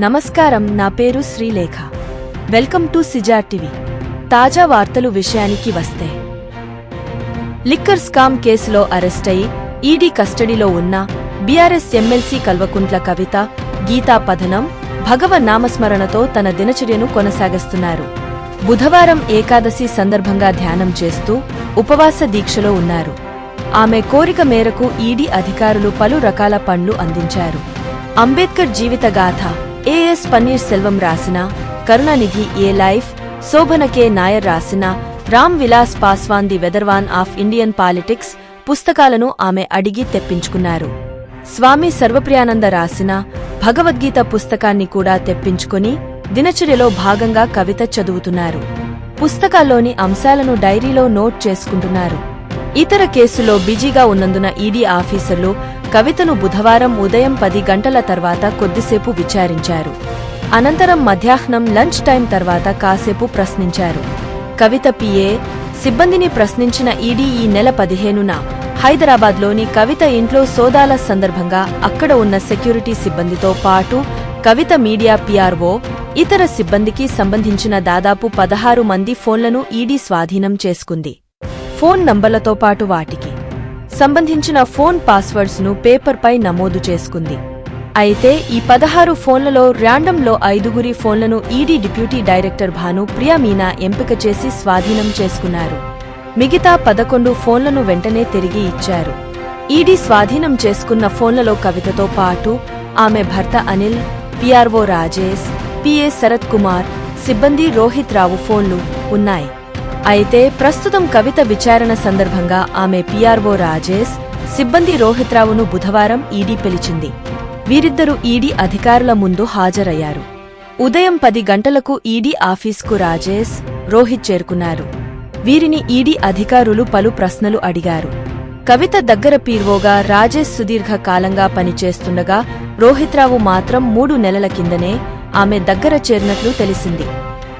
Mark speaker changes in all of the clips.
Speaker 1: నమస్కారం నా పేరు శ్రీలేఖ. వెల్కమ్ టు సిజార్ టీవీ. తాజా వార్తలు విషయానికి వస్తే. లిక్కర్ స్కామ్ కేసులో అరెస్టయి ఈడీ కస్టడీలో ఉన్న బీఆర్ఎస్ ఎమ్మెల్సీ కల్వకుంట్ల కవిత గీతా పథనం భగవ నామస్మరణతో తన దినచర్యను కొనసాగిస్తున్నారు. బుధవారం ఏకాదశి సందర్భంగా ధ్యానం చేస్తూ ఉపవాస దీక్షలో ఉన్నారు. ఆమె కోరిక మేరకు ఈడీ అధికారులు పలు రకాల పండ్లు అందించారు. అంబేద్కర్ జీవితగాథ ఏఎస్ పన్నీర్ సెల్వం రాసిన కరుణానిధి ఏ లైఫ్ శోభన కె నాయర్ రాసిన Ram Vilas Paswan the weathervane of Indian politics పుస్తకాలను ఆమె అడిగి తెప్పించుకున్నారు. స్వామి సర్వప్రియానంద రాసిన భగవద్గీత పుస్తకాన్ని కూడా తెప్పించుకుని దినచర్యలో భాగంగా కవిత చదువుతున్నారు. పుస్తకాల్లోని అంశాలను డైరీలో నోట్ చేసుకుంటున్నారు. ఇతర కేసులో బిజీగా ఉన్నందున ఈడీ ఆఫీసర్లు కవితను బుధవారం ఉదయం పది గంటల తర్వాత కొద్దిసేపు విచారించారు. అనంతరం మధ్యాహ్నం లంచ్ టైం తర్వాత కాసేపు ప్రశ్నించారు. కవిత పిఏ సిబ్బందిని ప్రశ్నించిన ఈడీ ఈ నెల పదిహేనున హైదరాబాద్లోని కవిత ఇంట్లో సోదాల సందర్భంగా అక్కడ ఉన్న సెక్యూరిటీ సిబ్బందితో పాటు కవిత మీడియా పీఆర్ఓ ఇతర సిబ్బందికి సంబంధించిన దాదాపు పదహారు మంది ఫోన్లను ఈడీ స్వాధీనం చేసుకుంది. ఫోన్ నంబర్లతో పాటు వాటికి. సంబంధించిన ఫోన్ పాస్వర్డ్స్ను పేపర్పై నమోదు చేసుకుంది. అయితే ఈ పదహారు ఫోన్లలో ర్యాండంలో ఐదుగురి ఫోన్లను ED deputy director Bhanu Priya Meena ఎంపిక చేసి స్వాధీనం చేసుకున్నారు. మిగతా పదకొండు ఫోన్లను వెంటనే తిరిగి ఇచ్చారు. ఈడీ స్వాధీనం చేసుకున్న ఫోన్లలో కవితతో పాటు ఆమె భర్త అనిల్ పిఆర్ఓ రాజేష్ పిఏ శరత్ కుమార్ సిబ్బంది రోహిత్ రావు ఫోన్లు ఉన్నాయి. అయితే ప్రస్తుతం కవిత విచారణ సందర్భంగా ఆమె పిఆర్ఓ రాజేష్ సిబ్బంది రోహిత్రావును బుధవారం ఈడీ పిలిచింది. వీరిద్దరూ ఈడీ అధికారుల ముందు హాజరయ్యారు. ఉదయం పది గంటలకు ఈడీ ఆఫీస్కు రాజేష్ రోహిత్ చేరుకున్నారు. వీరిని ఈడీ అధికారులు పలు ప్రశ్నలు అడిగారు. కవిత దగ్గర పీర్వోగా రాజేష్ సుదీర్ఘ కాలంగా పనిచేస్తుండగా రోహిత్రావు మాత్రం మూడు నెలల కిందనే ఆమె దగ్గర చేరినట్లు తెలిసింది.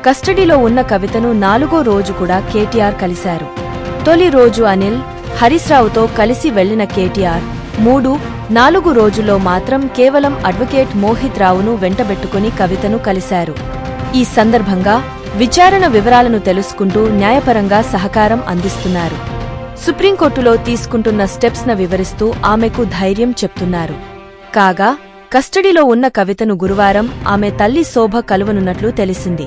Speaker 1: కస్టడీలో ఉన్న కవితను నాలుగో రోజు కూడా కేటీఆర్ కలిశారు. తొలి రోజు అనిల్ హరీశ్రావుతో కలిసి వెళ్ళిన కేటీఆర్ మూడు నాలుగు రోజుల్లో మాత్రం కేవలం అడ్వకేట్ మోహిత్ రావును వెంటబెట్టుకుని కవితను కలిశారు. ఈ సందర్భంగా విచారణ వివరాలను తెలుసుకుంటూ న్యాయపరంగా సహకారం అందిస్తున్నారు. సుప్రీంకోర్టులో తీసుకుంటున్న స్టెప్స్న వివరిస్తూ ఆమెకు ధైర్యం చెప్తున్నారు. కాగా కస్టడీలో ఉన్న కవితను గురువారం ఆమె తల్లి శోభ కలువనున్నట్లు తెలిసింది.